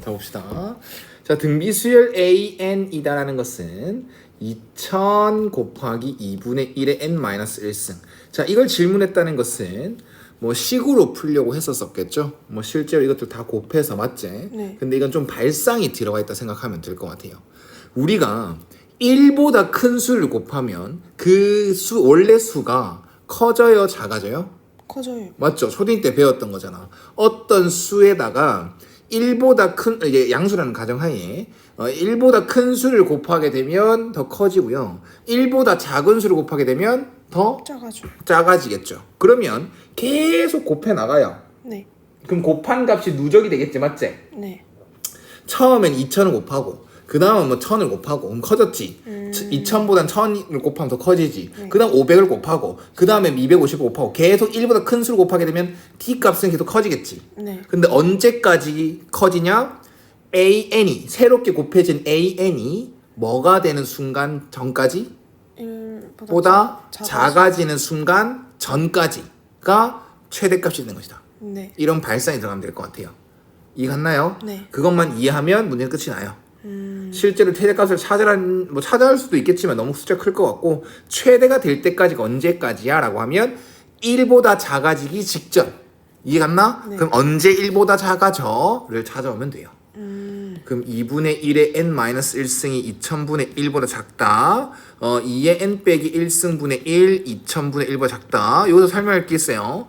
자 봅시다. 자 등비 수열 AN이다라는 것은 2000 곱하기 2분의 1의 n-1승. 자 이걸 질문했다는 것은 뭐 식으로 풀려고 했었었겠죠. 뭐 실제로 이것들 다 곱해서 맞지? 네. 근데 이건 좀 발상이 들어가 있다 생각하면 될 것 같아요. 우리가 1보다 큰 수를 곱하면 그 수 원래 수가 커져요, 작아져요? 커져요. 맞죠? 초딩 때 배웠던 거잖아. 어떤 수에다가 1보다 큰 양수라는 가정하에 어, 1보다 큰 수를 곱하게 되면 더 커지고요. 1보다 작은 수를 곱하게 되면 더 작아져. 작아지겠죠. 그러면 계속 곱해 나가요. 네. 그럼 곱한 값이 누적이 되겠지, 맞지? 네. 처음엔 2천을 곱하고 그 다음은 뭐 1000을 곱하고 그럼 커졌지 음. 2000보단 1000을 곱하면 더 커지지 네. 그 다음 500을 곱하고 그 다음에 250을 곱하고 계속 1보다 큰 수를 곱하게 되면 t값은 계속 커지겠지 네. 근데 언제까지 커지냐 an이 새롭게 곱해진 an이 뭐가 되는 순간 전까지 1보다 보다 작- 작아지는 순간 전까지가 최대값이 되는 것이다 네. 이런 발상이 들어가면 될 것 같아요 이해갔나요? 네. 그것만 이해하면 문제는 끝이 나요 음. 실제로 최대값을 찾으란 뭐 찾아할 수도 있겠지만 너무 숫자가 클 것 같고 최대가 될 때까지가 언제까지야라고 하면 1보다 작아지기 직전 이해갔나? 네. 그럼 언제 1보다 작아져를 찾아오면 돼요. 음. 그럼 2분의 1의 n-1승이 2000분의 1보다 작다. 어, 2의 n 빼기 1승분의 1, 2000분의 1보다 작다. 여기서 설명할 게 있어요.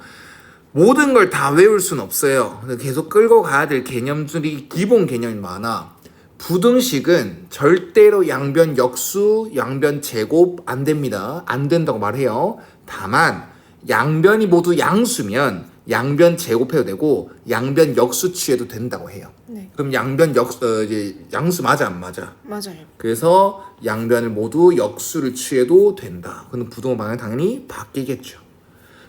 모든 걸 다 외울 수는 없어요. 계속 끌고 가야 될 개념들이 기본 개념이 많아. 부등식은 절대로 양변 역수, 양변 제곱 안 됩니다. 안 된다고 말해요. 다만 양변이 모두 양수면 양변 제곱해도 되고 양변 역수 취해도 된다고 해요. 네. 그럼 양변 역 어, 이제 양수 맞아 안 맞아? 맞아요. 그래서 양변을 모두 역수를 취해도 된다. 그럼 부동호 방향 당연히 바뀌겠죠.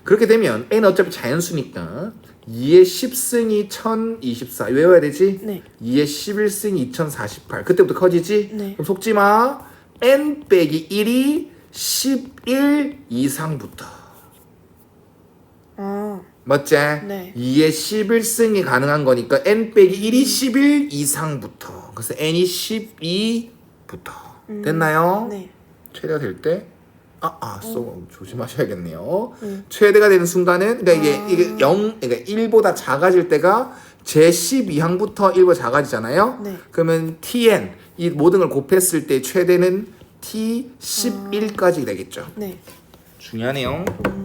그렇게 되면 n 어차피 자연수니까 2의 10승이 1024 외워야 되지? 네. 2의 11승이 2048 그때부터 커지지? 네. 그럼 속지 마. n 빼기 1이 11 이상부터 아. 맞지? 네. 2의 11승이 가능한 거니까 n 빼기 1이 11 이상부터 그래서 n이 12부터 됐나요? 네. 최대가 될 때 아, 아, 쏘 조심하셔야겠네요. 음. 최대가 되는 순간은 그러니까 이게 아. 이게 0 그러니까 1보다 작아질 때가 제 12항부터 1보다 작아지잖아요. 네. 그러면 tn 이 모든 걸 곱했을 때 최대는 t 11까지 되겠죠. 네. 중요하네요. 음.